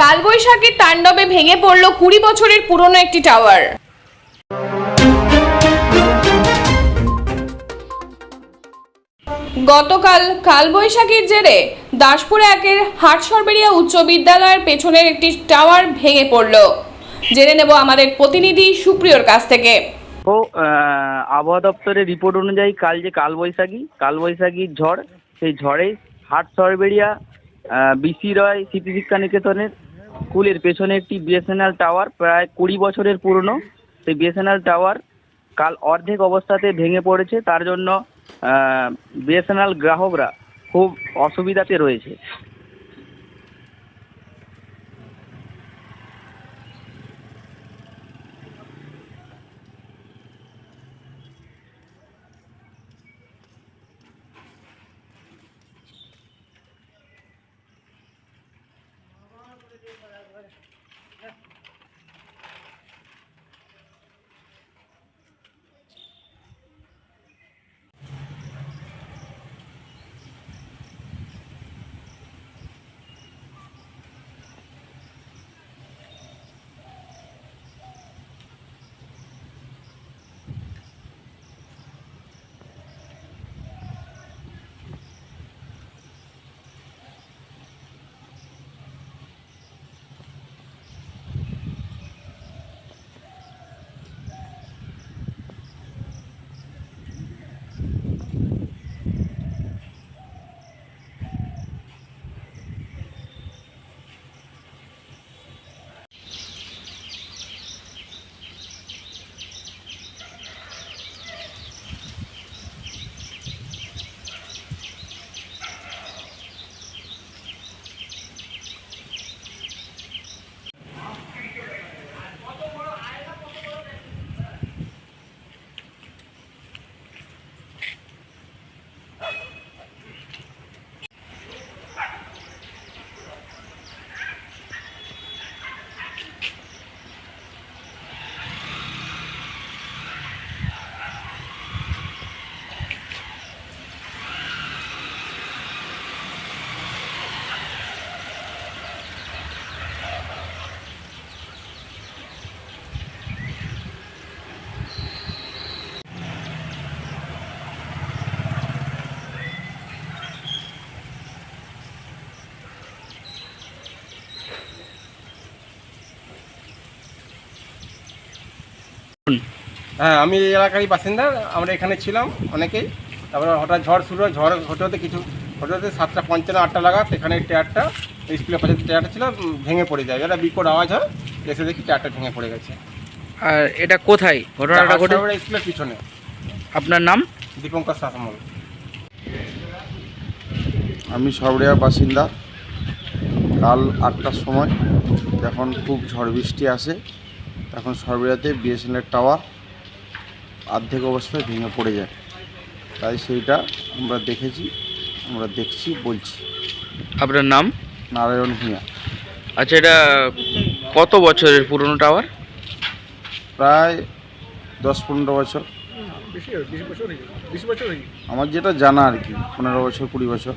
কালবৈশাখীর তাণ্ডবে ভেঙে পড়ল কুড়ি বছরের পুরনো একটি টাওয়ার। গতকাল কালবৈশাখীর জেরে দাসপুর একের হাটসরবেরিয়া উচ্চ বিদ্যালয়ের পেছনের একটি টাওয়ার ভেঙে পড়ল। জেনে নেব আমাদের প্রতিনিধি সুপ্রিয়র কাছ থেকে। ও আবহাওয়া দপ্তরের রিপোর্ট অনুযায়ী কাল যে কালবৈশাখী, কালবৈশাখীর ঝড়, সেই ঝড়ে হাট সরবেরিয়া বিসি রয় শিক্ষা নিকেতনের স্কুলের পেছনে একটি বিএসএনএল টাওয়ার প্রায় কুড়ি বছরের পুরনো। সেই বিএসএনএল টাওয়ার কাল অর্ধেক অবস্থাতে ভেঙে পড়েছে। তার জন্য বিএসএনএল গ্রাহকরা খুব অসুবিধাতে রয়েছে। হ্যাঁ আমি এই এলাকারই বাসিন্দা আমরা এখানে ছিলাম অনেকেই। তারপরে হঠাৎ ঝড় শুরু হয় ঝড় হতে হতে কিছু হতে হতে সাতটা পঞ্চান্ন আটটা লাগা এখানে টায়ারটা স্কুলের পাশে টায়ারটা ছিল ভেঙে পড়ে যায়। এটা বিকট আওয়াজ হয় এসে দেখি টায়ারটা ভেঙে পড়ে গেছে। আর এটা কোথায়? ঘটনাটা ঘটে স্কুলের পিছনে। আপনার নাম? দীপঙ্কর শাসমল আমি সবরিয়ার বাসিন্দা। কাল আটটার সময় যখন খুব ঝড় বৃষ্টি আসে তখন সরবরিয়াতে বিএসএনএল টাওয়ার অর্ধেক অবস্থায় ভেঙে পড়ে যায়। তাই সেইটা আমরা দেখেছি আমরা দেখছি বলছি। আপনার নাম? নারায়ণ ভূঁইয়া আচ্ছা এটা কত বছরের পুরনো টাওয়ার? প্রায় দশ পনেরো বছর। আমার যেটা জানা আর কি পনেরো বছর কুড়ি বছর।